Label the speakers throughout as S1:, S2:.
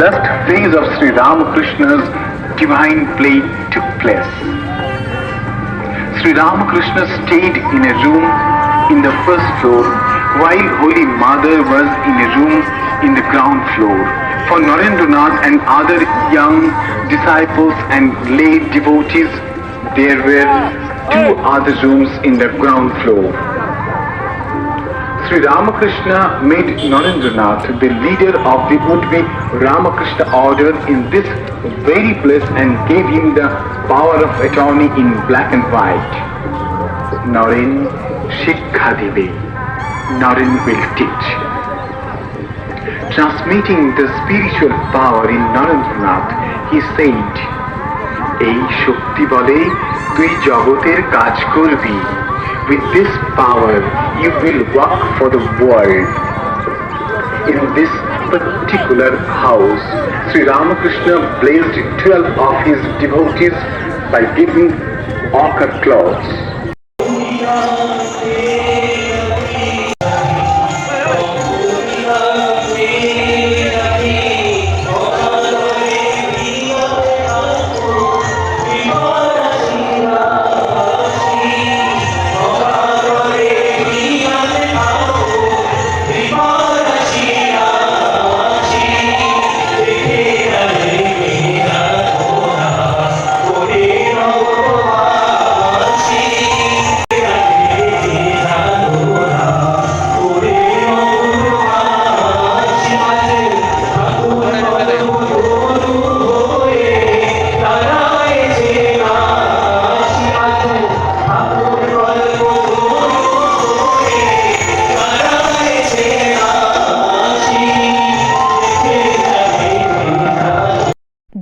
S1: last phase of Sri Ramakrishna's divine play took place. Sri Ramakrishna stayed in a room in the first floor while Holy Mother was in a room in the ground floor. For Narendranath and other young disciples and lay devotees, there were two oh! other rooms in the ground floor. Sri Ramakrishna made Narendranath the leader of the would-be Ramakrishna order in this very place and gave him the power of attorney in black and white. Naren Shikha Dibe. Naren will teach. Transmitting the spiritual power in Narendranath, he said, এই শক্তি বলে তুই জগতের কাজ করবি With this power, you will work for the world. In this particular house, Sri Ramakrishna blessed 12 of his devotees by giving ochre cloths.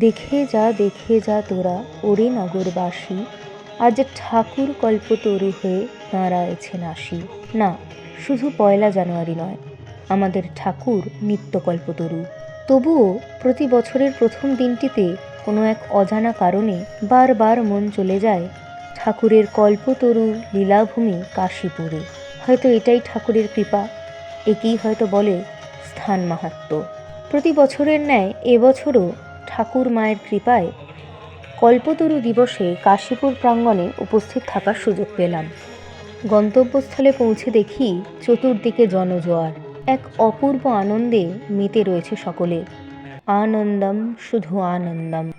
S2: দেখে যা দেখে যা তোরা, ওরে নগরবাসী, আজ ঠাকুর কল্পতরু হয়ে দাঁড়ায়েছে নাসি না, শুধু পয়লা জানুয়ারি নয়, আমাদের ঠাকুর নিত্যকল্পতরু তবুও প্রতি বছরের প্রথম দিনটিতে কোনো এক অজানা কারণে বারবার মন চলে যায় ঠাকুরের কল্পতরু লীলাভূমি কাশীপুরে। হয়তো এটাই ঠাকুরের কৃপা, একেই হয়তো বলে স্থান মাহাত্ম্য। প্রতি বছরের ন্যায় এবছরও ঠাকুর মায়ের কৃপায় কল্পতরু দিবসে কাশীপুর প্রাঙ্গণে উপস্থিত থাকার সুযোগ পেলাম। গন্তব্যস্থলে পৌঁছে দেখি চতুর্দিকে জনজোয়ার। এক অপূর্ব আনন্দে মেতে রয়েছে সকলে। আনন্দম শুধু আনন্দম।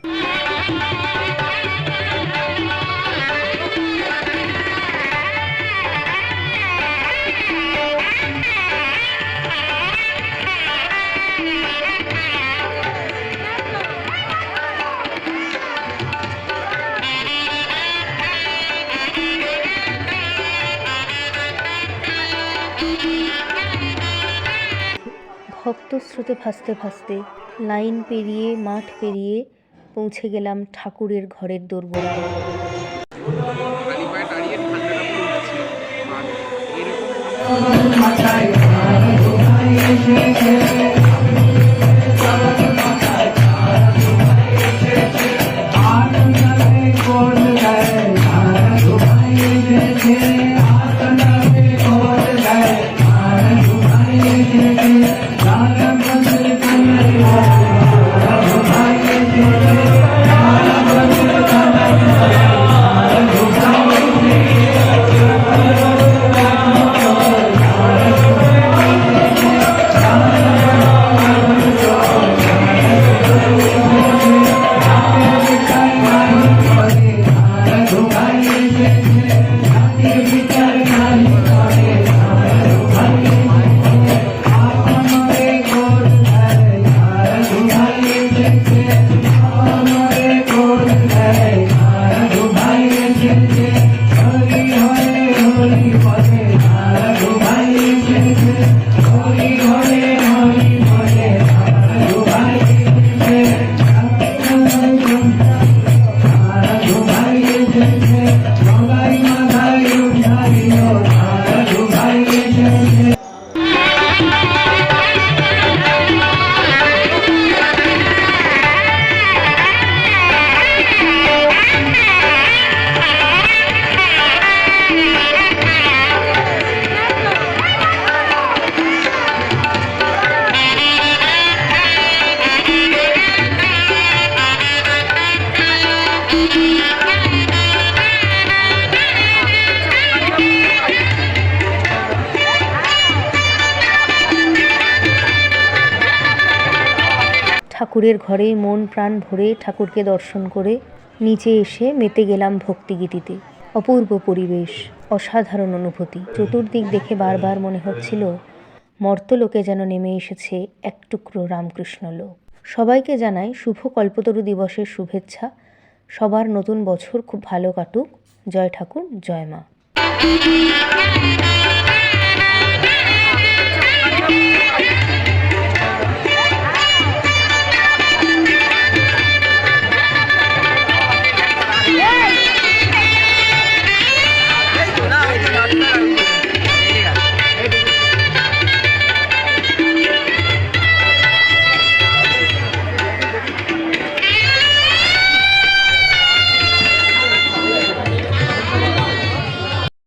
S2: ভক্ত স্রোতে ভাসতে ভাসতে লাইন পেরিয়ে মাঠ পেরিয়ে পৌঁছে গেলাম ঠাকুরের ঘরের দোরগোড়ায়। ঠাকুরের ঘরে মন প্রাণ ভরে ঠাকুরকে দর্শন করে নিচে এসে মেতে গেলাম ভক্তিগীতিতে। অপূর্ব পরিবেশ, অসাধারণ অনুভূতি। চতুর্দিক দেখে বারবার মনে হচ্ছিল, মর্তলোকে যেন নেমে এসেছে এক টুকরো রামকৃষ্ণ লোক। সবাইকে জানাই শুভ কল্পতরু দিবসের শুভেচ্ছা। সবার নতুন বছর খুব ভালো কাটুক। জয় ঠাকুর, জয় মা।